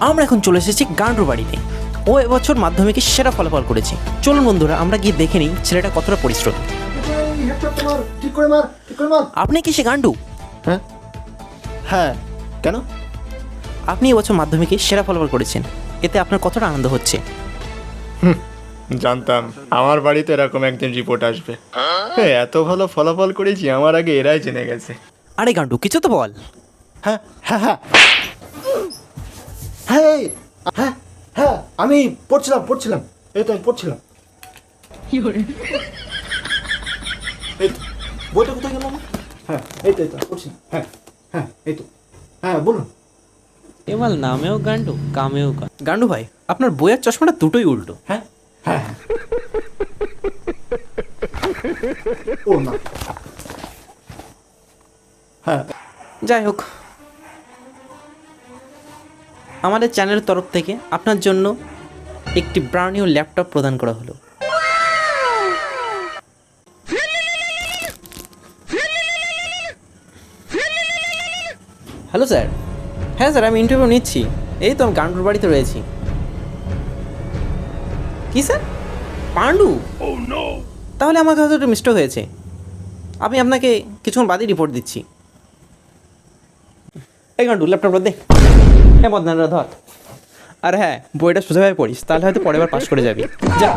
আমরা এখন চলে এসেছি গান্ডুর বাড়িতে। ও এবছর মাধ্যমিকে সেরা ফলাফল করেছে। চলুন বন্ধুরা আমরা গিয়ে দেখে নিই ছেলেটা কতটা পরিশ্রমী। আপনি কি সে গান্ডু? হ্যাঁ। হ্যাঁ। কেন? আপনি এবছর মাধ্যমিকে সেরা ফলাফল করেছেন। এতে আপনার কতটা আনন্দ হচ্ছে? জানতাম। আমার বাড়িতে এরকম একদিন রিপোর্ট আসবে। হ্যাঁ এত ভালো ফলাফল করেছি আমার আগে এরাই জেনে গেছে। আরে গান্ডু কিছু তো বল। হ্যাঁ হ্যাঁ হ্যাঁ। হ্যাঁ এই, হ্যাঁ হ্যাঁ আমি পড়ছিলাম পড়ছিলাম। এই তো আমি পড়ছিলাম। এই তো বইটা কোথায় গেল? হ্যাঁ এই তো এই তো পড়ছিলাম। হ্যাঁ হ্যাঁ এই তো। হ্যাঁ বলুন। এবার নামেও গান্ডু কামেও গান্ডু ভাই আপনার বইয়ের চশমাটা দুটোই উল্টো। হ্যাঁ হ্যাঁ হ্যাঁ। ও না। হ্যাঁ। যাই হোক আমাদের চ্যানেলের তরফ থেকে আপনার জন্য একটি ব্রাউনিউ ল্যাপটপ প্রদান করা হলো। হ্যালো স্যার হ্যাঁ স্যার আমি ইন্টারভিউ নিচ্ছি। এই তো আমি গান্ডুর বাড়িতে রয়েছি। কি স্যার পাণ্ডু তাহলে আমার কাছে একটু মিস্টেক হয়েছে। আমি আপনাকে কিছুক্ষণ বাদে রিপোর্ট দিচ্ছি। এই গান্ডু ল্যাপটপটা দে। হ্যাঁ বদনানরা ধর। আর হ্যাঁ বইটা সোজাভাবে পড়িস, তাহলে হয়তো পরের বার পাস করে যাবি। যা।